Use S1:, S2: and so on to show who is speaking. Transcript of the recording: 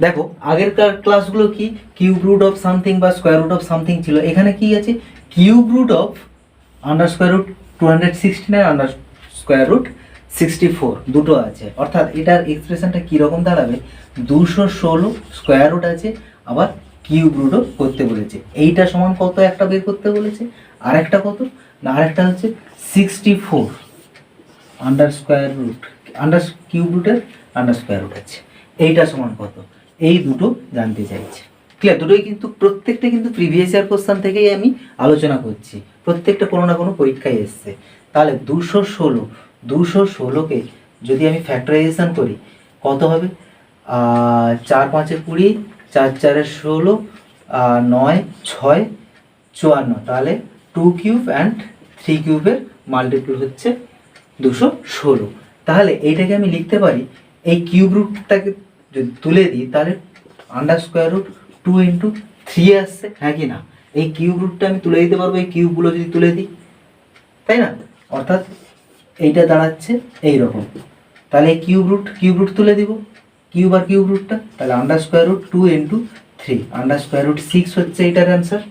S1: দেখো আগের ক্লাসগুলো কি? কিউব রুট অফ সামথিং বা স্কোয়ার রুট অফ সামথিং ছিল। এখানে কি আছে? Cube root of under square root two hundred sixty nine under square root sixty four দুটো আছে। অর্থাৎ এটার এক্সপ্রেশনটা কীরকম দাঁড়াবে? দুশো ষোলো স্কোয়ার রুট আছে, আবার কিউব রুটও করতে বলেছে। এইটা সমান কত? একটা বের করতে বলেছে। আর একটা কত? না, আরেকটা হচ্ছে sixty four under square root under cube রুটের আন্ডার স্কোয়ার রুট আছে। এইটা সমান কত? এই দুটো জানতে চাইছে। ক্লিয়ার দুটোই কিন্তু প্রত্যেকটা কিন্তু প্রিভিয়াস ইয়ার কোশ্চান থেকেই আমি আলোচনা করছি। প্রত্যেকটা কোনো না কোনো পরীক্ষায় এসছে। তাহলে দুশো ষোলো, দুশো ষোলোকে যদি আমি ফ্যাক্টরাইজেশন করি, কত হবে? চার পাঁচে কুড়ি, চার চারের ষোলো নয়, ছয়, চুয়ান্ন। তাহলে টু কিউব অ্যান্ড থ্রি কিউবের মাল্টিপুল হচ্ছে দুশো ষোলো। তাহলে এইটাকে আমি লিখতে পারি, এই কিউব রুটটাকে যদি তুলে দিই, তাহলে under square root two into three আসছে হ্যাঁ কি না? এই কিউব রুটটা আমি তুলে দিতে পারব, এই কিউবগুলো যদি তুলে দিই, তাই না? অর্থাৎ এইটা দাঁড়াচ্ছে এই রকম তাহলে এই কিউব রুট কিউব রুট তুলে দিব। কিউব আর কিউব রুটটা তাহলে under square root two into three under square root six হচ্ছে এইটার অ্যান্সার